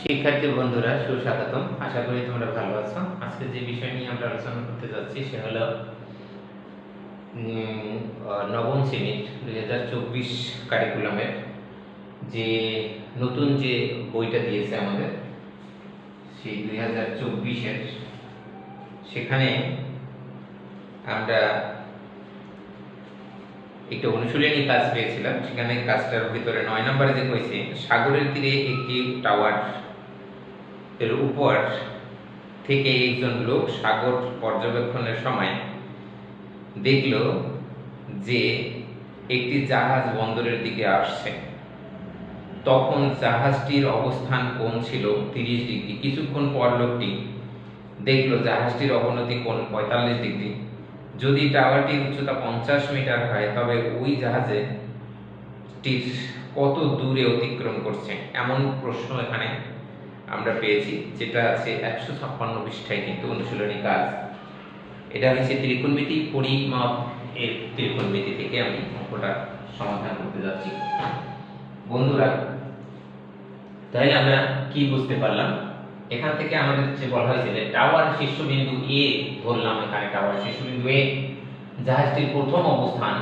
শিক্ষার্থী বন্ধুরা, সুস্বাগতম। আশা করি তোমরা ভালো আছো। আজকে যে বিষয় নিয়ে আমরা আলোচনা করতে যাচ্ছি, সে হলো নবম শ্রেণির দুই হাজার চব্বিশ কারিকুলামের যে নতুন যে বইটা দিয়েছে আমাদের, সেই দুই হাজার চব্বিশের সেখানে আমরা একটা অনুশীলনী কাজ পেয়েছিলাম। সেখানে কাজটার ভিতরে নয় নম্বরে যে কইছে সাগরের তীরে একটি টাওয়ার এর উপর থেকে একজন লোক সাগর পর্যবেক্ষণের সময় দেখল যে একটি জাহাজ বন্দরের দিকে আসছে। তখন জাহাজটির অবস্থান কোণ ছিল? তিরিশ ডিগ্রি। কিছুক্ষণ পর লোকটি দেখল জাহাজটির অবনতি কোণ পঁয়তাল্লিশ ডিগ্রি। যদি টাওয়ারটির উচ্চতা পঞ্চাশ মিটার হয়, তবে ওই জাহাজে টির কত দূরে অতিক্রম করছে? এমন প্রশ্ন এখানে আমরা পেয়েছি, যেটা আছে একশো ছাপ্পান্ন পৃষ্ঠায় কিন্তু অনুশীলনী কাজ। এটা হচ্ছে ত্রিকোণমিতি পরিমাপ এর ত্রিকোণমিতি থেকে আমি অঙ্কটা সমাধান করতে যাচ্ছি। বন্ধুরা, তাহলে আমরা কি বুঝতে পারলাম? এখান থেকে আমাদের যে বলা হয়েছে যে টাওয়ার শীর্ষবিন্দু এ ধরলাম এখানে, টাওয়ার শীর্ষবিন্দু এ জাহাজটির প্রথম অবস্থান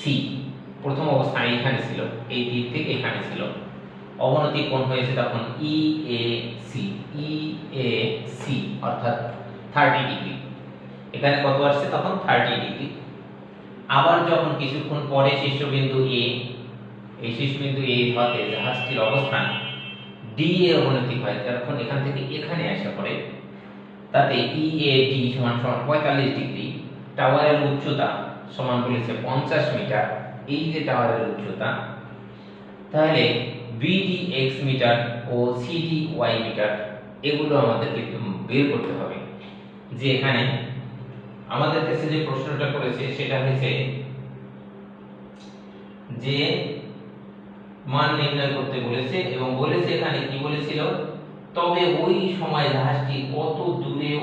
সি প্রথম অবস্থান এখানে ছিল, এই তীর থেকে এখানে ছিল। অবনতি কোণ হয়েছে তখন E A C E A C অর্থাৎ থার্টি ডিগ্রি এখানে কত আসছে তখন থার্টি ডিগ্রি আবার যখন কিছুক্ষণ পরে শীর্ষবিন্দু এ এই শীর্ষবিন্দু এ হতে জাহাজটির অবস্থান ডি এ অবনতি হয়। যখন এখান থেকে এখানে আসা পড়ে, তাতে ই এ ডি সমান সমান পঁয়তাল্লিশ ডিগ্রি টাওয়ারের উচ্চতা সমান বলেছে পঞ্চাশ মিটার। এই যে টাওয়ারের উচ্চতা, তাহলে এক্স মিটার ও ওয়াই মিটার এগুলো আমাদেরকে বের করতে হবে। যে এখানে আমাদের কাছে যে প্রশ্নটা করেছে, সেটা হয়েছে যে মান নির্ণয় করতে বলেছে এবং বলেছে এখানে কি বলেছিল? তবে ওই সময় জাহাজটি কত দূরে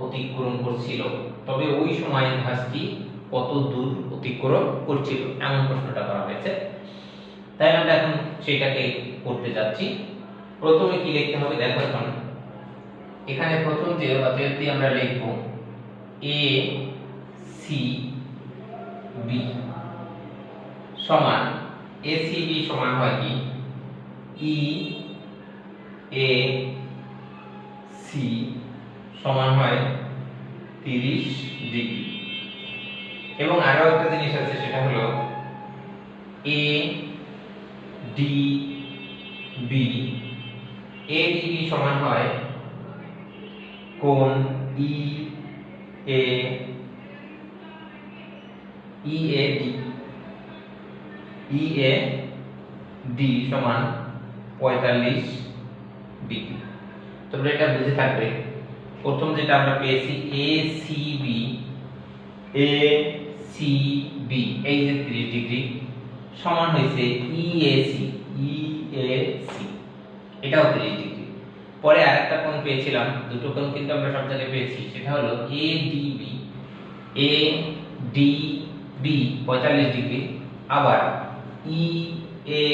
অতিক্রম করছিল? তবে ওই সময় জাহাজটি কত দূর অতিক্রম করছিল? এমন প্রশ্নটা করা হয়েছে। তাই আমরা এখন সেটাকে করতে যাচ্ছি। প্রথমে কি লিখতে হবে? দেখো এখন। এখানে প্রথম যে অতএবটি আমরা লিখব এ, সি, বি সমান এসিবি সমান হয় কি? ই, এ, সি সমান হয় তিরিশ ডিগ্রি। এবং আরও একটা জিনিস আছে, সেটা হলো A D B A D সমান হয় কোণ ই এ ই এ ই এ ডি সমান পঁয়তাল্লিশ ডিগ্রি তোমরা এটা বুঝে থাকবে। প্রথম যেটা আমরা পেয়েছি A C B A C B এই যে 30 ডিগ্রি। সমান হয়েছে ই A C E A C এটাও 30 ডিগ্রি পরে আরেকটা কোণ পেয়েছিলাম, দুটো কোণ কিন্তু আমরা সব জায়গায় পেয়েছি, সেটা হলো A D B A D B পঁয়তাল্লিশ ডিগ্রি, আবার ই এ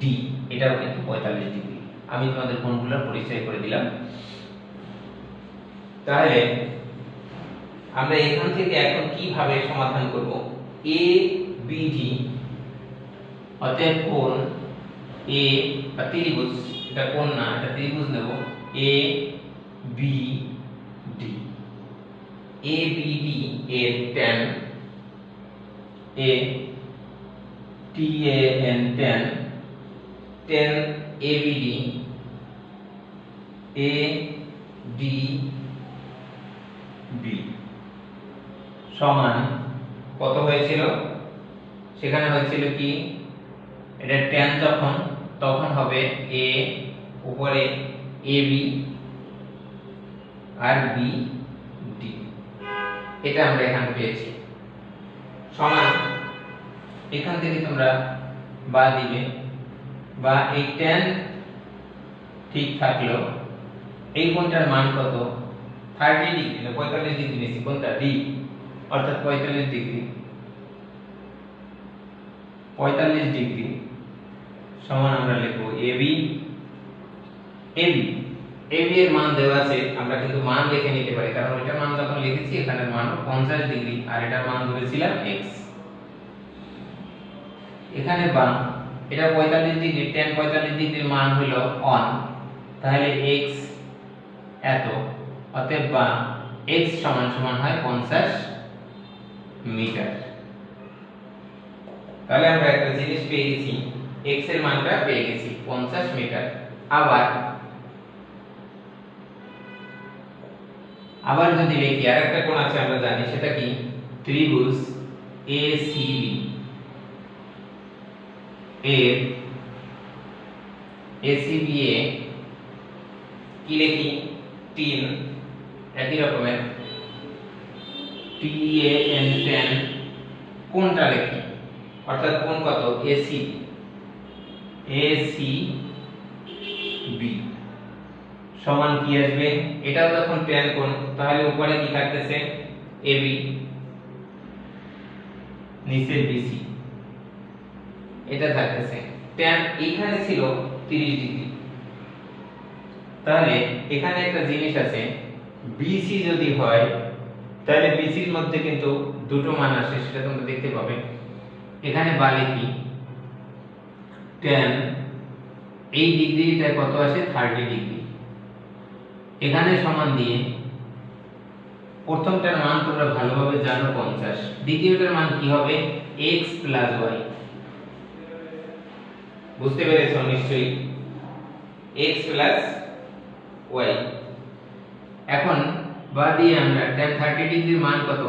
ডি এটাও কিন্তু পঁয়তাল্লিশ ডিগ্রি। আমি তোমাদের কোণগুলোর পরিচয় করে দিলাম। তাহলে আমরা এখান থেকে এখন কীভাবে সমাধান করব? এ বি ডি অতএব কোণ এ বা ত্রিভুজ, এটা কোণ না, এটা ত্রিভুজ নেব, A, B, D. A, B, D এর tan, A, T, A, N tan tan A, B, D, A, D, B. সমান কত হয়েছিল? সেখানে হয়েছিল কি? এটা tan যখন, তখন হবে a, উপরে এ বি আর বি ডি এটা আমরা এখানে পেয়েছি। সমান, এখান থেকে তোমরা বা দিবে। বা এই tan ঠিক থাকল এই কোণটার মান কত? থার্টি ডিগ্রি পঁয়তাল্লিশ ডিগ্রি নিয়েছি কোনটা ডি অর্থাৎ পঁয়তাল্লিশ ডিগ্রি পঁয়তাল্লিশ ডিগ্রি সমান আমরা লিখব এ বি এবি এবি এর মান দেওয়া আছে, আমরা কিন্তু মান লিখে নিতে পারি। কারণ ওইটার মান যখন লিখেছি, এখানের মান 50 ডিগ্রি, আর এটার মান ধরেছিলাম x এখানে বাম এটা 45 ডিগ্রি, tan 45 ডিগ্রির মান হলো 1 তাহলে x এত, অতএব বা x সমান সমান হয় 50 মিটার। তাহলে আমরা একটা জিনিস পেয়ে গেছি। X এর মানটা পেয়ে গেছি 50 মিটার। আবার আবার যদি লিখি আর একটা কোণ আছে, আমরা জানি সেটা কি? ত্রিভুজ ACB এর ACB এ কি লিখি? তিন। একই রকমের। TAN কোনটা লিখি? অর্থাৎ কোন কত? AC AC B সমান কি আসবে? এটাও যখন tan কোণ তাহলে উপরে কি থাকতেছে? AB নিচে BC এটা থাকতেছে। tan এখানে ছিল 30 ডিগ্রি। তাহলে এখানে একটা জিনিস আছে। BC যদি হয়, তাহলে এর মধ্যে কিন্তু দুটো মান আসে, সেটা তোমরা দেখতে পাবে। এখানে বালি কি? Tan এই ডিগ্রিটা কত আসে? 30 ডিগ্রি। এখানে সমান দিয়ে প্রথমটার মান তোমরা ভালোভাবে জানো 50 দ্বিতীয়টার মান কি হবে? x y বুঝতে পেরেছ নিশ্চয়ই? x y এখন বা দিয়ে আমরা tan 30 ডিগ্রির মান কত?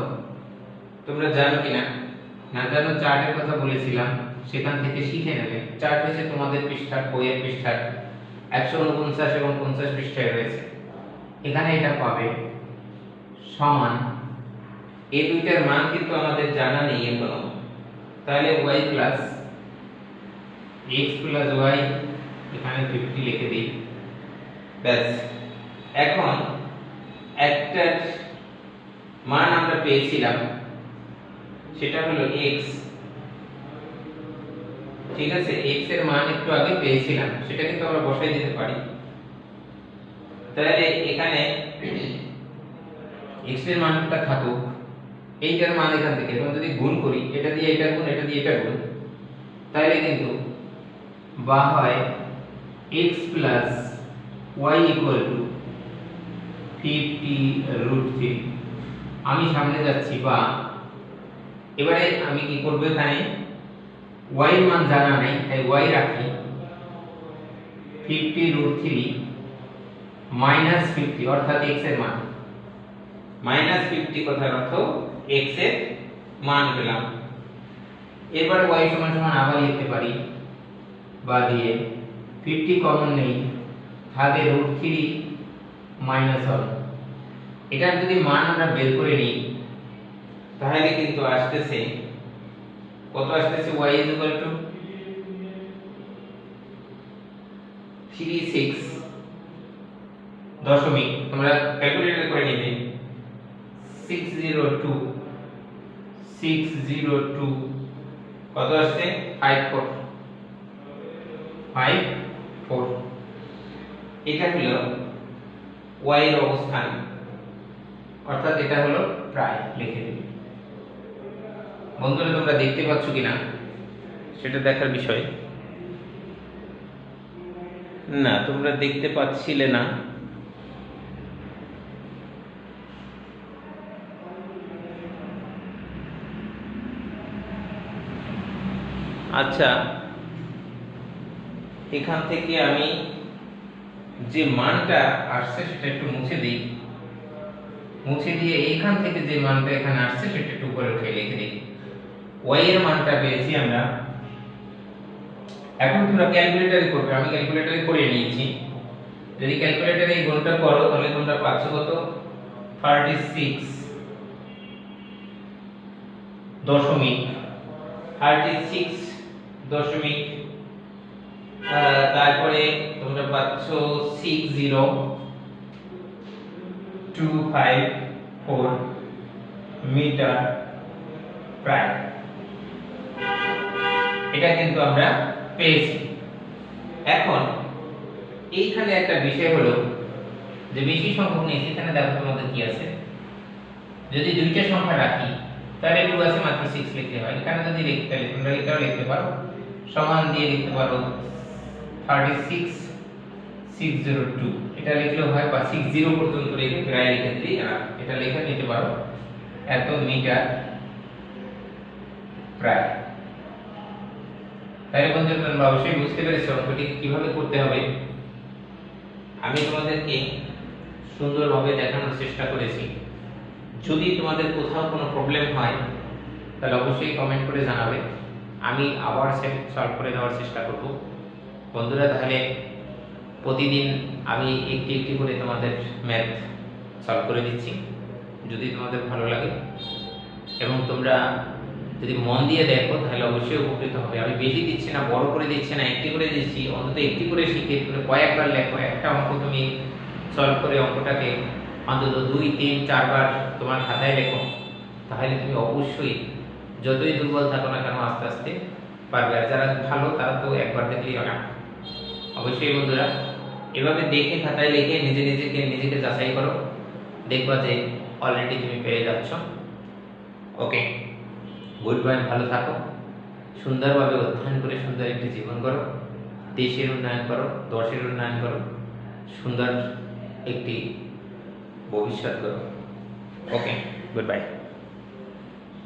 তোমরা জানো কিনা? না জানো চার্টের কথা বলেছিলাম। সেখান থেকে শিখে নেবে। চার্ট হচ্ছে তোমাদের পৃষ্ঠার বইয়ের পৃষ্ঠার একশো উনপঞ্চাশ এবং পঞ্চাশ পৃষ্ঠায় রয়েছে। এখানে এটা পাবে সমান। এই দুইটার মান কিন্তু আমাদের জানা নেই এখনও। তাহলে y plus x plus y এখানে 50 লিখে দিই। ব্যাস। এখন একটা মান আমরা পেয়েছিলাম, সেটা হলো x ঠিক আছে, x এর মান একটু আগে পেয়েছিলাম, সেটা কিন্তু আমরা বসাই দিতে পারি। তাহলে এখানে x এর মানটা থাকুক এইটার মান এখান থেকে, এবং যদি গুণ করি, এটা দিয়ে এটা গুণ, এটা দিয়ে এটা গুণ, তাহলে কিন্তু বা হয় x plus y equal to fifty root three আমি সামনে যাচ্ছি, বা এবারে আমি কি করব এখানে? এর মান জানা নাই, তাই y রাখি fifty root three minus fifty অর্থাৎ x এর মান। মাইনাস ফিফটি কথার অর্থ x এর মান পেলাম। এবার y সমান সমান আবার লিখতে পারি, বা দিয়ে ফিফটি কমন নেই থাকে রুট থ্রি মাইনাস ওয়ান এটার যদি মান আমরা বের করে নিই, তাহলে কিন্তু আসতেছে কত আসতেছে? Y is equal to 36 দশমিক। তোমরা ক্যালকুলেটর করে নিবে 602 602 কত আসছে? 54 54 এটা হলো y এর অবস্থান। অর্থাৎ এটা হলো প্রায়, লিখে দিবি বন্ধুরা, তোমরা দেখতে পাচ্ছ কিনা? সেটা দেখার বিষয়। না, তোমরা দেখতে পাচ্ছিলে না। আচ্ছা এখান থেকে আমি যে মানটা আসছে সেটা একটু মুছে দিই। মুছে দিয়ে এখান থেকে যে মানটা এখানে আসছে সেটা একটু উপরে উঠে লিখে দিই। Y এর মানটা পেয়েছি আমরা। এখন তোমরা ক্যালকুলেটরে করবে। আমি ক্যালকুলেটরে করে নিয়েছি। যদি ক্যালকুলেটরে এই গুণটা করো, তাহলে তোমরা পাচ্ছ কত? 36 দশমিক 36 দশমিক তারপরে তোমরা পাচ্ছ 60 254 মিটার প্রায় এটা কিন্তু আমরা পেয়েছি। এখন, এইখানে একটা বিষয় হলো যে বেশি সংখ্যক নিয়েছি, এখানে দেখো তোমাদের কি আছে। যদি দুইটা সংখ্যা রাখি, তাহলে টু আছে মাত্র সিক্স লিখতে হয়। এখানে যদি লিখতে, তাহলে তোমরা এটাও লিখতে পারো। সমান দিয়ে লিখতে পারো thirty six six zero two এটা লিখলেও হয়, বা সিক্স জিরো পর্যন্ত লিখে প্রায় লিখে দিই এটা লিখে নিতে পারো। এত মিটার প্রায়। তাই বন্ধুরা তোমরা অবশ্যই বুঝতে পেরেছ অঙ্কটি কীভাবে করতে হবে। আমি তোমাদেরকে সুন্দরভাবে দেখানোর চেষ্টা করেছি। যদি তোমাদের কোথাও কোনো প্রবলেম হয়, তাহলে অবশ্যই কমেন্ট করে জানাবে। আমি আবার সেট সলভ করে দেওয়ার চেষ্টা করব। বন্ধুরা, তাহলে প্রতিদিন আমি একটি একটি করে তোমাদের ম্যাথ সলভ করে দিচ্ছি। যদি তোমাদের ভালো লাগে এবং তোমরা যদি মন দিয়ে দেখো, তাহলে অবশ্যই উপকৃত হবে। আমি বেশি দিচ্ছি না, বড় করে দিচ্ছি না, একটি করে দিচ্ছি, অন্তত একটি করে শিখে তুমি কয়েকবার লেখো। একটা অঙ্ক তুমি সলভ করে অঙ্কটাকে অন্তত দুই, তিন, চারবার তোমার খাতায় লেখো। তাহলে তুমি অবশ্যই যতই দুর্বল থাকো না কেন, আস্তে আস্তে পারবে। আর যারা ভালো, তারা তো একবার দেখলেই অনেক অবশ্যই বন্ধুরা, এভাবে দেখে খাতায় লিখে নিজে নিজেকে নিজেকে যাচাই করো। দেখবা যে অলরেডি তুমি পেয়ে যাচ্ছ। ওকে গুড বাই ভালো থাকো, সুন্দরভাবে অধ্যয়ন করে সুন্দর একটি জীবন করো, দেশের উন্নয়ন করো, দশের উন্নয়ন করো, সুন্দর একটি ভবিষ্যৎ করো। Okay good bye